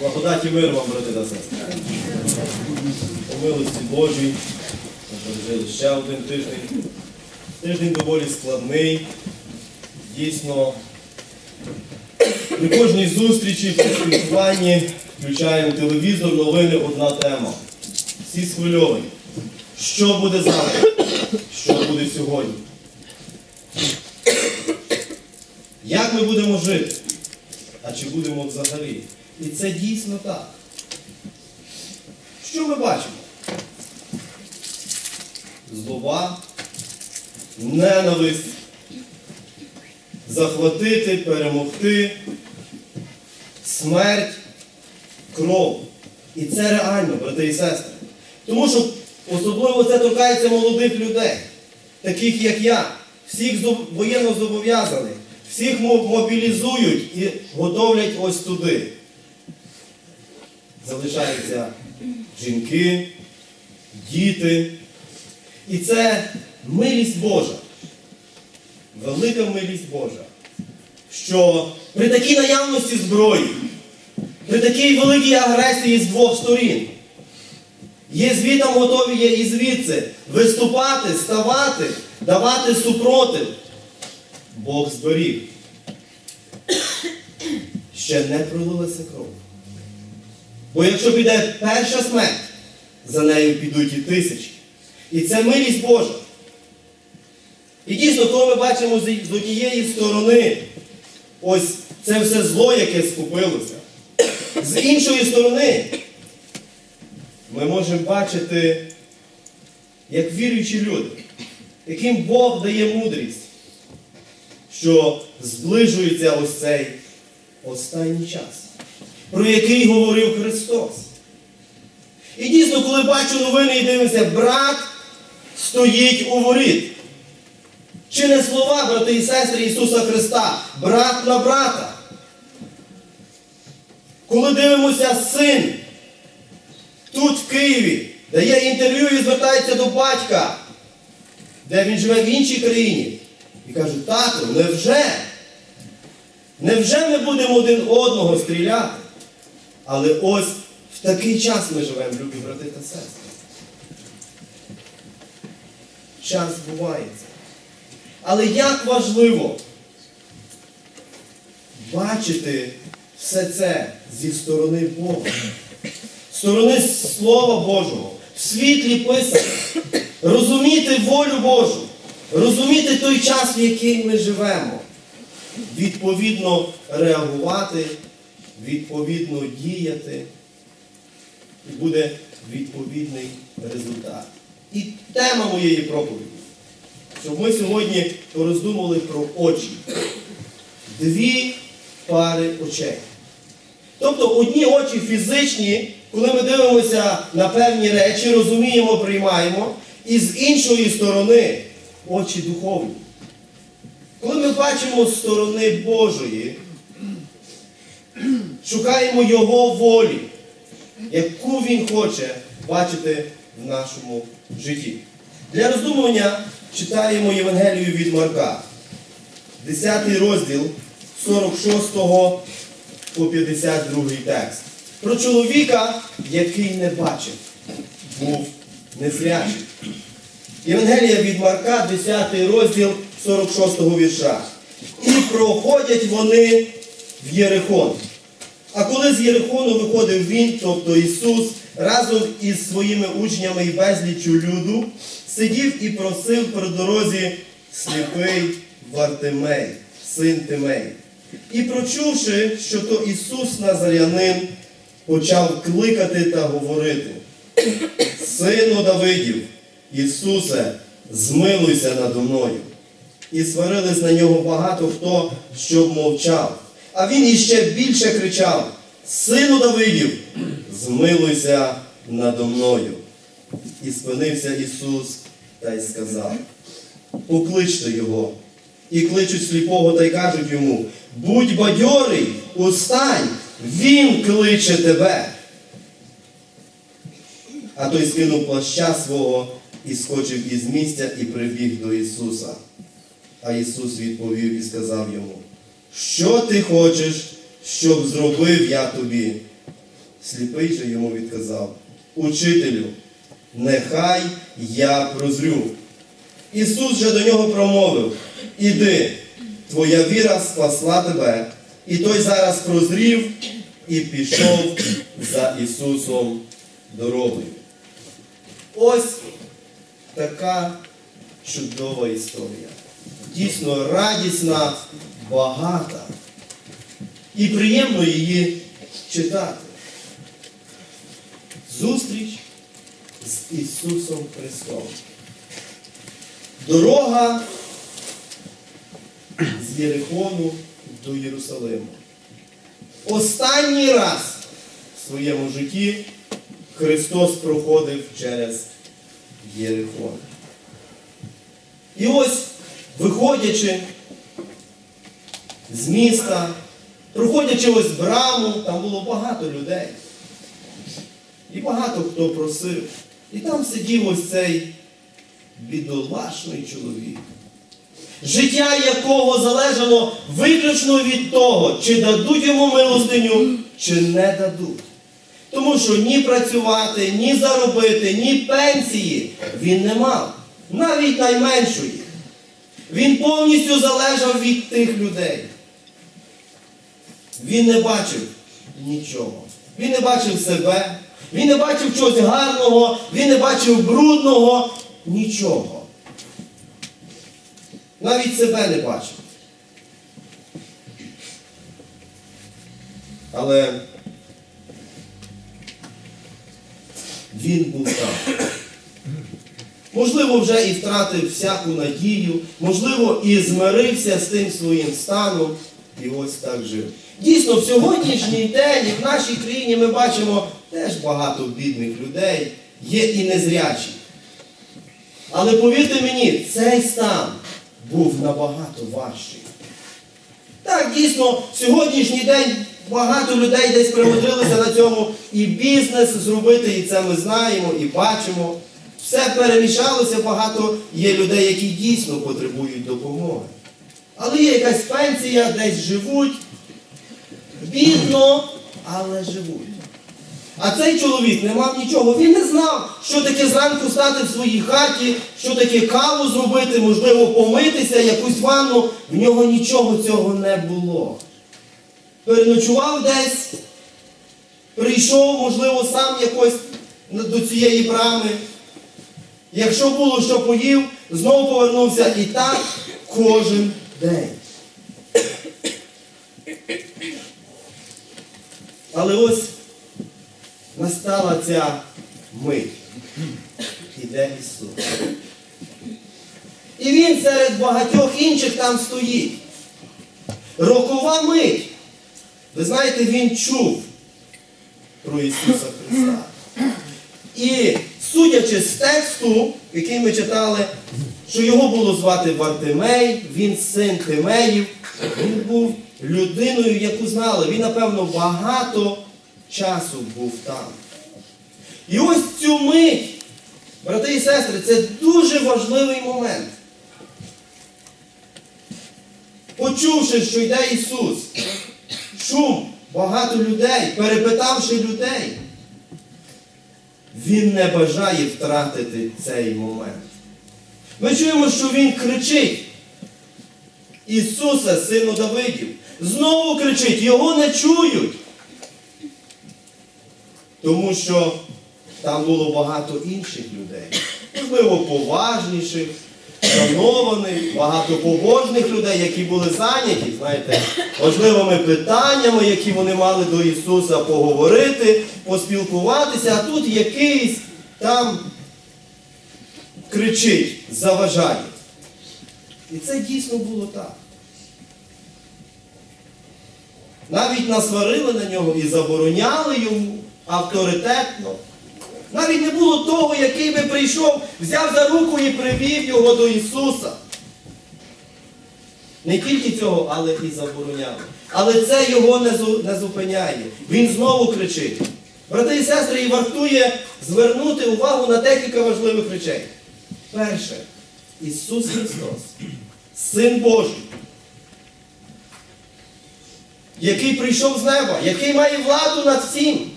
Благодаті мир вам, брати та сестри. По милості Божій ми пережили ще один тиждень. Тиждень доволі складний. Дійсно, при кожній зустрічі, при спілкуванні включаємо телевізор, новини, одна тема. Всі схвильовані. Що буде завтра? Що буде сьогодні? Як ми будемо жити? А чи будемо взагалі? І це дійсно так. Що ми бачимо? Злоба, ненависть, захватити, перемогти, смерть, кров. І це реально, брати і сестри. Тому що особливо це торкається молодих людей, таких як я, всіх воєнно зобов'язаних, всіх мобілізують і готовлять ось туди. Залишаються жінки, діти. І це милість Божа. Велика милість Божа. Що при такій наявності зброї, при такій великій агресії з двох сторін, є звітом готові є і звідси виступати, ставати, давати супротив. Бог зберіг. Ще не пролилася кров. Бо якщо піде перша смерть, за нею підуть і тисячі. І це милість Божа. І дійсно, коли ми бачимо з однієї сторони ось це все зло, яке скупилося, з іншої сторони ми можемо бачити, як віруючі люди, яким Бог дає мудрість, що зближується ось цей останній час, про який говорив Христос. І дійсно, коли бачу новини і дивимося, брат стоїть у воріт. Чи не слова, брати і сестри Ісуса Христа, брат на брата? Коли дивимося син тут, в Києві, дає інтерв'ю і звертається до батька, де він живе в іншій країні, і каже, тато, невже? Невже ми будемо один одного стріляти? Але ось в такий час ми живемо, любі брати та сестри. Час збувається. Але як важливо бачити все це зі сторони Бога, сторони Слова Божого, в світлі Писання, розуміти волю Божу, розуміти той час, в який ми живемо, відповідно реагувати, відповідно діяти, і буде відповідний результат. І тема моєї проповіді щоб ми сьогодні пороздумували про очі. Дві пари очей. Тобто одні очі фізичні, коли ми дивимося на певні речі, розуміємо, приймаємо, і з іншої сторони очі духовні. Коли ми бачимо сторони Божої, шукаємо Його волі, яку Він хоче бачити в нашому житті. Для роздумування читаємо Євангелію від Марка, 10 розділ 46 по 52 текст. Про чоловіка, який не бачив, був незрячий. Євангелія від Марка, 10 розділ 46 вірша. І проходять вони в Єрихон. А коли з Єрихону виходив він, тобто Ісус, разом із своїми учнями і безліччю люду, сидів і просив при дорозі сліпий Вартимей, син Тимей. І прочувши, що то Ісус Назарянин, почав кликати та говорити. Сину Давидів, Ісусе, змилуйся надо мною. І сварились на нього багато хто, щоб мовчав. А він іще більше кричав: Сину Давидів, змилуйся надо мною. І спинився Ісус та й сказав: Покличте його. І кличуть сліпого та й кажуть йому: Будь бадьорий, устань, він кличе тебе. А той скинув плаща свого і скочив із місця і прибіг до Ісуса. А Ісус відповів і сказав йому, що ти хочеш, щоб зробив я тобі? Сліпий же йому відказав, Учителю, нехай я прозрю. Ісус же до нього промовив, Іди, твоя віра спасла тебе. І той зараз прозрів і пішов за Ісусом дорогою. Ось така чудова історія. Дійсно радісна, багата. І приємно її читати. Зустріч з Ісусом Христом. Дорога з Єрихону до Єрусалиму. Останній раз в своєму житті Христос проходив через Єрихон. І ось, виходячи з міста, проходячи ось браму, там було багато людей. І багато хто просив. І там сидів ось цей бідолашний чоловік, життя якого залежало виключно від того, чи дадуть йому милостиню, чи не дадуть. Тому що ні працювати, ні заробити, ні пенсії він не мав, навіть найменшої. Він повністю залежав від тих людей. Він не бачив нічого. Він не бачив себе, він не бачив чогось гарного, він не бачив брудного, нічого. Навіть себе не бачив. Але він був там. Можливо, вже і втратив всяку надію, можливо, і змирився з тим своїм станом, і ось так жив. Дійсно, в сьогоднішній день в нашій країні ми бачимо теж багато бідних людей, є і незрячі. Але повірте мені, цей стан був набагато важчий. Так, дійсно, в сьогоднішній день багато людей десь примудрилися на цьому і бізнес зробити, і це ми знаємо, і бачимо. Все перемішалося, багато є людей, які дійсно потребують допомоги. Але є якась пенсія, десь живуть, бідно, але живуть. А цей чоловік не мав нічого. Він не знав, що таке зранку стати в своїй хаті, що таке каву зробити, можливо, помитися, якусь ванну. В нього нічого цього не було. Переночував десь, прийшов, можливо, сам якось до цієї брами. Якщо було, що поїв, знову повернувся і так кожен день. Але ось настала ця мить. Іде Ісус. І Він серед багатьох інших там стоїть. Рокова мить. Ви знаєте, він чув про Ісуса Христа. І судячи з тексту, який ми читали, що його було звати Вартимей, він син Тимеїв, він був людиною, яку знали. Він, напевно, багато часу був там. І ось цю мить, брати і сестри, це дуже важливий момент. Почувши, що йде Ісус, шум, багато людей, перепитавши людей, він не бажає втратити цей момент. Ми чуємо, що він кричить. Ісусе, сину Давидів, знову кричить, його не чують. Тому що там було багато інших людей, можливо, поважніших, шанованих, багато побожних людей, які були зайняті, знаєте, важливими питаннями, які вони мали до Ісуса поговорити, поспілкуватися, а тут якийсь там кричить, заважає. І це дійсно було так. Навіть насварили на нього і забороняли йому авторитетно. Навіть не було того, який би прийшов, взяв за руку і привів його до Ісуса. Не тільки цього, але і забороняли. Але це його не, зу- не зупиняє. Він знову кричить. Брати і сестри, і вартує звернути увагу на декілька важливих речей. Перше, Ісус Христос, Син Божий, який прийшов з неба, який має владу над всім.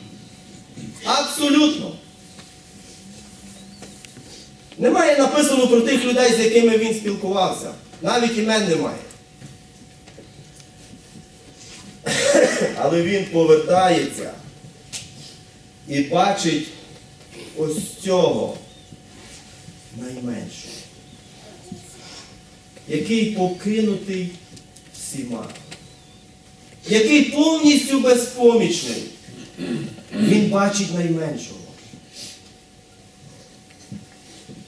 Абсолютно. Немає написано про тих людей, з якими він спілкувався. Навіть імен немає. Але він повертається і бачить ось цього найменшого, який покинутий всіма, який повністю безпомічний. Він бачить найменшого.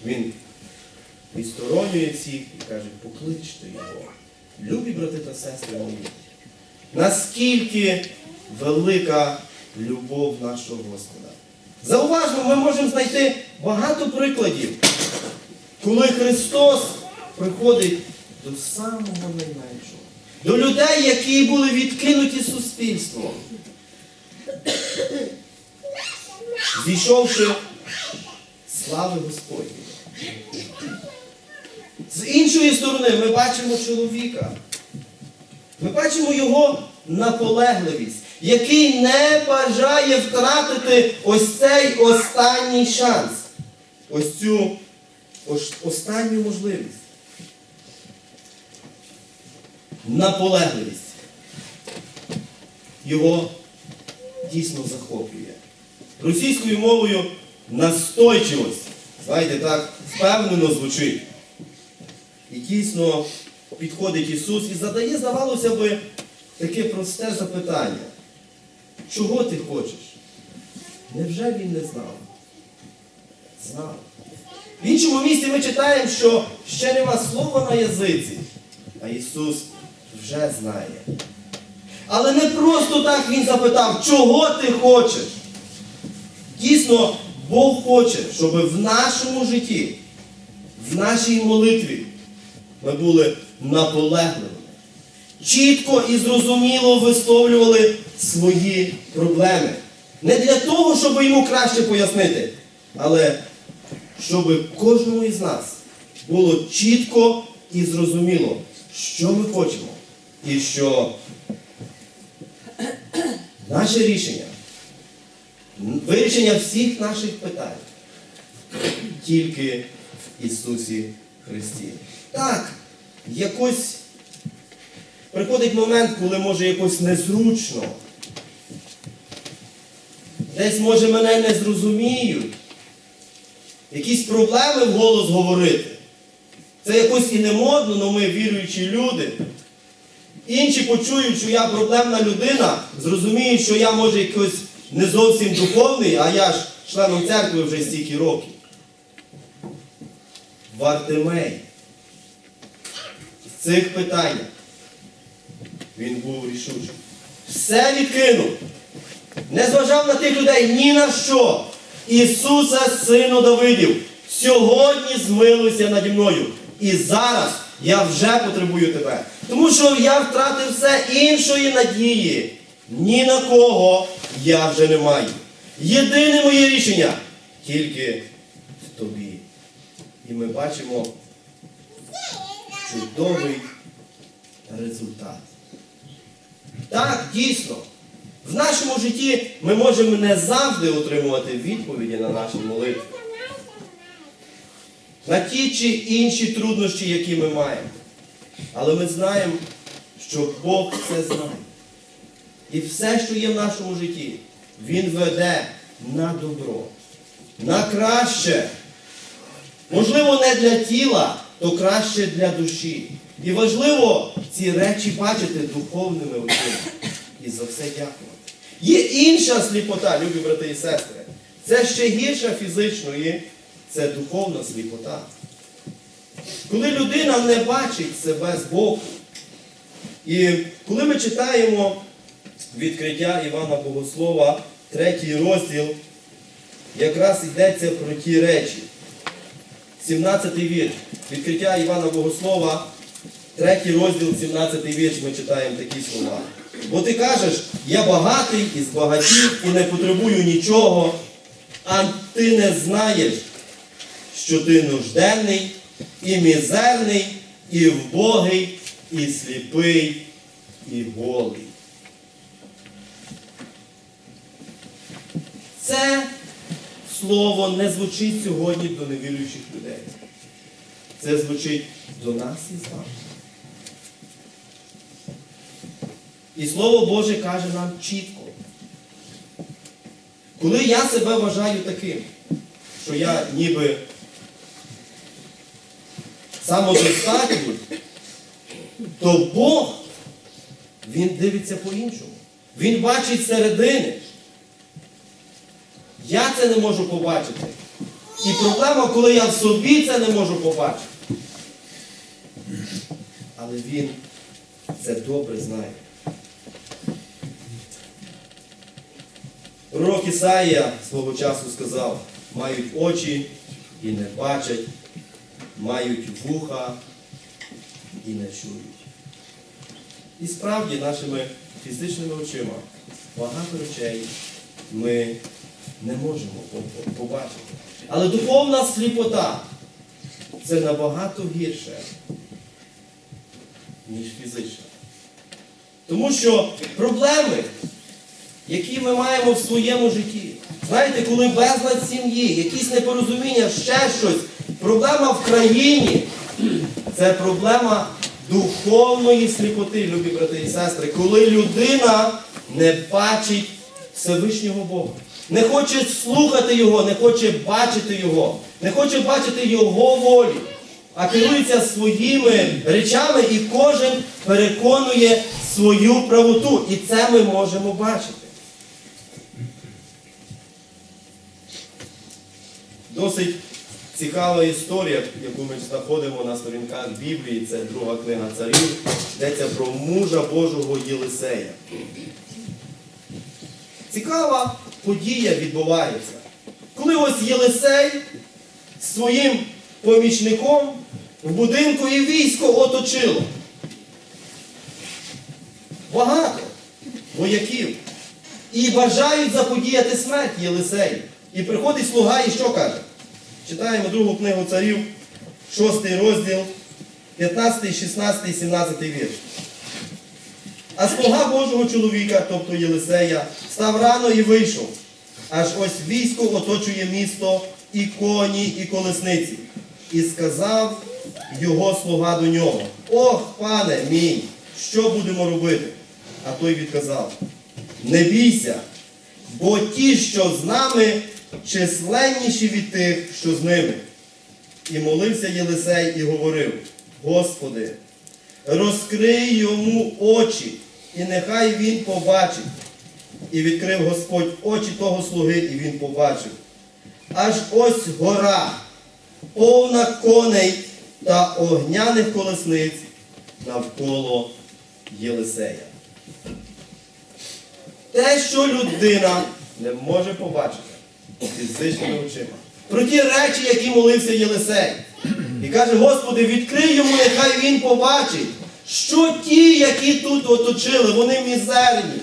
Він відсторонює всіх і каже, покличте його. Любі брати та сестри мої. Наскільки велика любов нашого Господа. Зауважмо, ми можемо знайти багато прикладів, коли Христос приходить до самого найменшого, до людей, які були відкинуті суспільством. Зійшовши слави Господні. З іншої сторони, ми бачимо чоловіка. Ми бачимо його наполегливість, який не бажає втратити ось цей останній шанс, ось цю останню можливість. Наполегливість. Його дійсно захоплює. Російською мовою настойчивость. Знаєте, так впевнено звучить. І дійсно підходить Ісус і задає, здавалося би, таке просте запитання. Чого ти хочеш? Невже він не знав? Знав. В іншому місці ми читаємо, що ще нема слова на язиці, а Ісус вже знає. Але не просто так Він запитав, чого ти хочеш? Дійсно, Бог хоче, щоб в нашому житті, в нашій молитві ми були наполегливими. Чітко і зрозуміло висловлювали свої проблеми. Не для того, щоб йому краще пояснити, але щоб кожному із нас було чітко і зрозуміло, що ми хочемо. І що наше рішення, вирішення всіх наших питань тільки в Ісусі Христі. Так, якось приходить момент, коли може якось незручно. Десь, може, мене не зрозуміють. Якісь проблеми вголос говорити. Це якось і не модно, але ми віруючі люди. Інші почують, що я проблемна людина, зрозуміють, що я може якось не зовсім духовний, а я ж членом церкви вже стільки років. Вартимей. В цих питаннях він був рішучим. Все відкинув. Не зважав на тих людей ні на що. Ісуса, сину Давидів, сьогодні змилуйся наді мною. І зараз я вже потребую тебе. Тому що я втратив все іншої надії. Ні на кого я вже не маю. Єдине моє рішення тільки в тобі. І ми бачимо чудовий результат. Так, дійсно. В нашому житті ми можемо не завжди отримувати відповіді на наші молитви. На ті чи інші труднощі, які ми маємо. Але ми знаємо, що Бог це знає. І все, що є в нашому житті, Він веде на добро, на краще. Можливо, не для тіла, то краще для душі. І важливо ці речі бачити духовними очима. І за все дякувати. Є інша сліпота, любі брати і сестри. Це ще гірша фізичної, це духовна сліпота. Коли людина не бачить себе з Богу. І коли ми читаємо відкриття Івана Богослова, третій розділ, якраз йдеться про ті речі. 17-й вірш. Відкриття Івана Богослова, третій розділ, 17-й вірш, ми читаємо такі слова. Бо ти кажеш, я багатий і збагатів, і не потребую нічого, а ти не знаєш, що ти нужденний, і мізерний, і вбогий, і сліпий, і голий. Це слово не звучить сьогодні до невіруючих людей. Це звучить до нас і з вами. І Слово Боже каже нам чітко. Коли я себе вважаю таким, що я ніби самодостатній, то Бог, Він дивиться по-іншому. Він бачить середини. Я це не можу побачити. І проблема, коли я в собі це не можу побачити. Але він це добре знає. Пророк Ісаїя свого часу сказав, мають очі і не бачать, мають вуха і не чують. І справді нашими фізичними очима багато речей ми не можемо по- по- побачити. Але духовна сліпота це набагато гірше, ніж фізична. Тому що проблеми, які ми маємо в своєму житті, знаєте, коли безлад сім'ї, якісь непорозуміння, ще щось, проблема в країні, це проблема духовної сліпоти, любі брати і сестри, коли людина не бачить Всевишнього Бога. Не хоче слухати Його, не хоче бачити Його, не хоче бачити Його волі, а керується своїми речами і кожен переконує свою правоту. І це ми можемо бачити. Досить цікава історія, яку ми знаходимо на сторінках Біблії, це друга книга царів, йдеться про мужа Божого Єлисея. Цікава подія відбувається. Коли ось Єлисей з своїм помічником в будинку і військо оточило. Багато вояків. І бажають заподіяти смерть Єлисею. І приходить слуга і що каже? Читаємо другу книгу царів, 6 розділ, 15, 16, 17 вірш. А слуга Божого чоловіка, тобто Єлисея, став рано і вийшов. Аж ось військо оточує місто, і коні, і колесниці. І сказав його слуга до нього: Ох, пане мій, що будемо робити? А той відказав: Не бійся, бо ті, що з нами, численніші від тих, що з ними. І молився Єлисей і говорив: Господи, розкрий йому очі, і нехай він побачить. І відкрив Господь очі того слуги, і він побачив. Аж ось гора, повна коней та огняних колесниць навколо Єлисея. Те, що людина не може побачити фізичними очима. Про ті речі, які молився Єлисей. І каже, Господи, відкрий йому, нехай він побачить, що ті, які тут оточили, вони мізерні.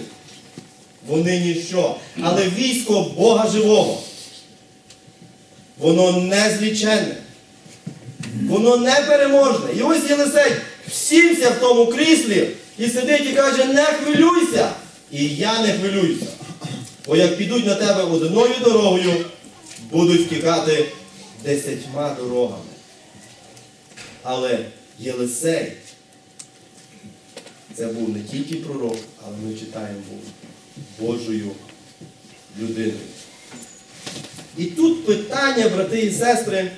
Вони ніщо. Але військо Бога живого. Воно незліченне. Воно непереможне. І ось Єлисей сівся в тому кріслі і сидить і каже, не хвилюйся. І я не хвилююся. Бо як підуть на тебе одною дорогою, будуть втікати десятьма дорогами. Але Єлисей це був не тільки пророк, але ми читаємо був Божою людиною. І тут питання, брати і сестри,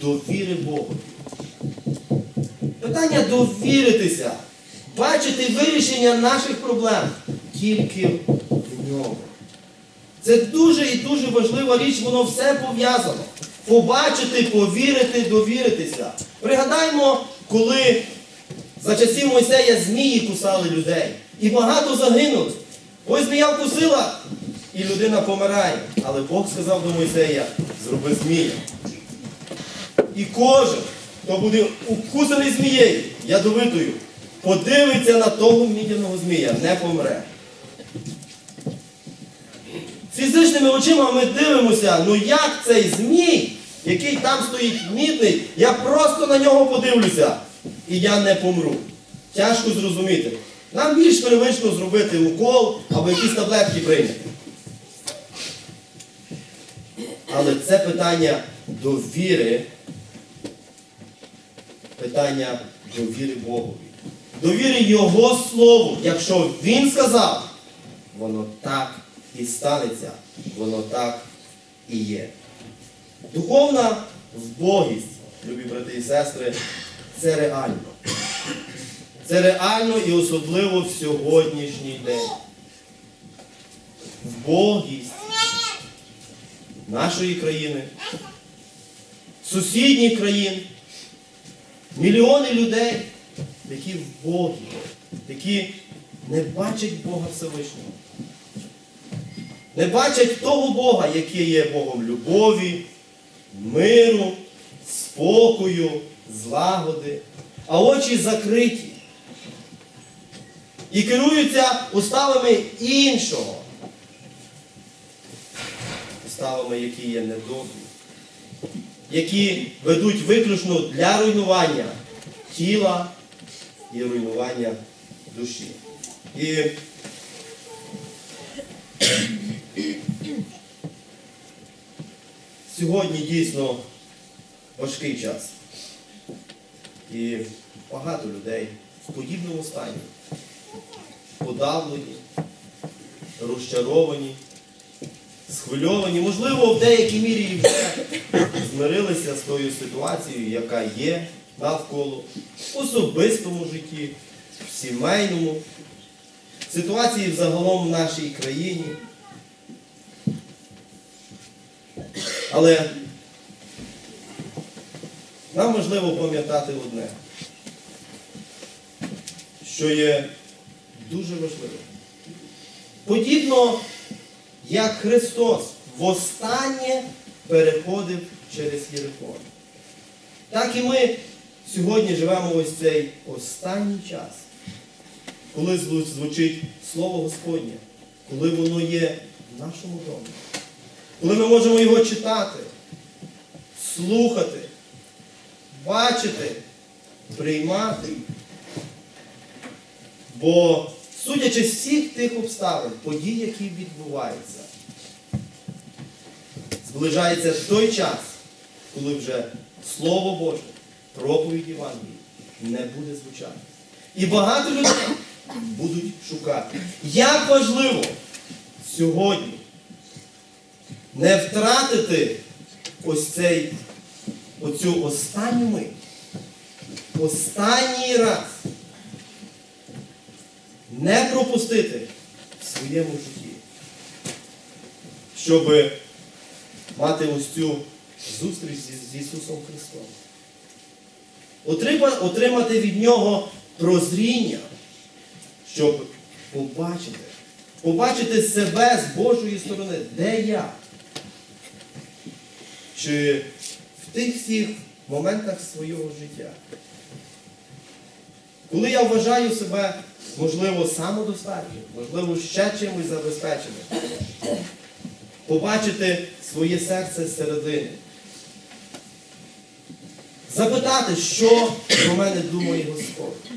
довіри Богу. Питання довіритися, бачити вирішення наших проблем тільки в ньому. Це дуже і дуже важлива річ, воно все пов'язано. Побачити, повірити, довіритися. Пригадаймо, коли за часів Мойсея змії кусали людей. І багато загинули. Ось змія вкусила, і людина помирає. Але Бог сказав до Мойсея, зроби змія. І кожен, хто буде укусаний змією, ядовитою, подивиться на того мідяного змія, не помре. Фізичними очима ми дивимося, ну як цей змій, який там стоїть мідний, я просто на нього подивлюся, і я не помру. Тяжко зрозуміти. Нам більш привично зробити укол або якісь таблетки прийняти. Але це питання довіри, питання довіри Богові. Довіри Його Слову. Якщо Він сказав, воно так і станеться, воно так і є. Духовна вбогість, любі брати і сестри, це реально. Це реально і особливо в сьогоднішній день. Вбогість нашої країни, сусідніх країн, мільйони людей, які вбогі, які не бачать Бога Всевишнього. Не бачать того Бога, який є Богом любові, миру, спокою, злагоди, а очі закриті. І керуються уставами іншого. Уставами, які є недобрі, які ведуть виключно для руйнування тіла і руйнування душі. І сьогодні дійсно важкий час. І багато людей в подібному стані подавлені, розчаровані, схвильовані, можливо, в деякій мірі змирилися з тою ситуацією, яка є навколо, в особистому житті, в сімейному, ситуації взагалом в нашій країні. Але нам важливо пам'ятати одне, що є дуже важливо. Подібно, як Христос востаннє переходив через Єрихон. Так і ми сьогодні живемо ось цей останній час, коли звучить Слово Господнє, коли воно є в нашому домі, коли ми можемо його читати, слухати, бачити, приймати. Бо, судячи з всіх тих обставин, подій, які відбуваються, зближається той час, коли вже Слово Боже, проповідь Євангелії не буде звучати. І багато людей будуть шукати. Як важливо сьогодні не втратити ось цей, оцю останню мить, останній раз не пропустити в своєму житті, щоб мати ось цю зустріч з- Ісусом Христом. Отримати від Нього прозріння, щоб побачити, побачити себе з Божої сторони, де я. Чи в тих всіх моментах свого життя. Коли я вважаю себе, можливо, самодостатнім, можливо, ще чимось забезпеченим, побачити своє серце зсередини. Запитати, що про мене думає Господь.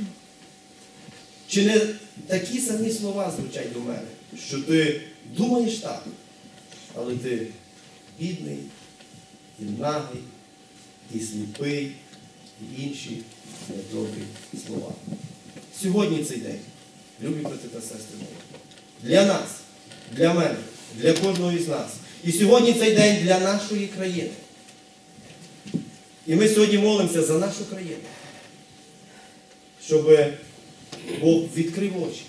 Чи не такі самі слова звучать до мене, що ти думаєш так, але ти бідний, і нагий, і сліпий, і інші недобрі слова. Сьогодні цей день, любі брати та сестри мої, для нас, для мене, для кожного із нас. І сьогодні цей день для нашої країни. І ми сьогодні молимося за нашу країну, щоб Бог відкрив очі,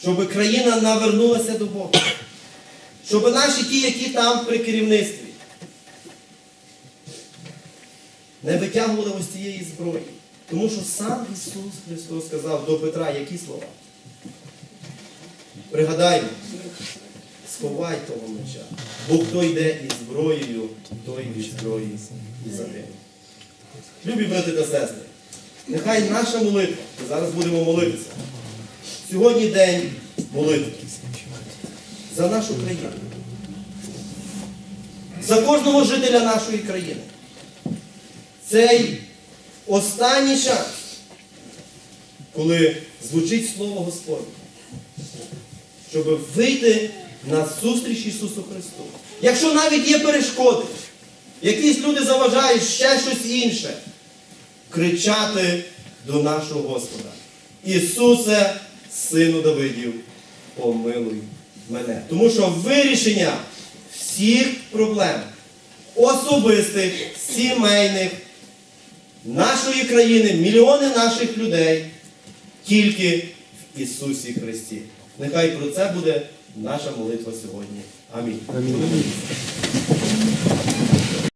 щоб країна навернулася до Бога, щоб наші ті, які там при керівництві, не витягували ось цієї зброї. Тому що сам Ісус Христос сказав до Петра, які слова? Пригадаймо, сховай того меча, бо хто йде із зброєю, той від зброї і загине. Любі брати та сестри, нехай наша молитва, зараз будемо молитися. Сьогодні день молитви за нашу країну, за кожного жителя нашої країни. Цей останній час, коли звучить Слово Господнє, щоб вийти на зустріч Ісусу Христу. Якщо навіть є перешкоди, якісь люди заважають ще щось інше, кричати до нашого Господа. Ісусе, Сину Давидів, помилуй мене. Тому що вирішення всіх проблем особистих, сімейних, нашої країни, мільйони наших людей тільки в Ісусі Христі. Нехай про це буде наша молитва сьогодні. Амінь. Амінь.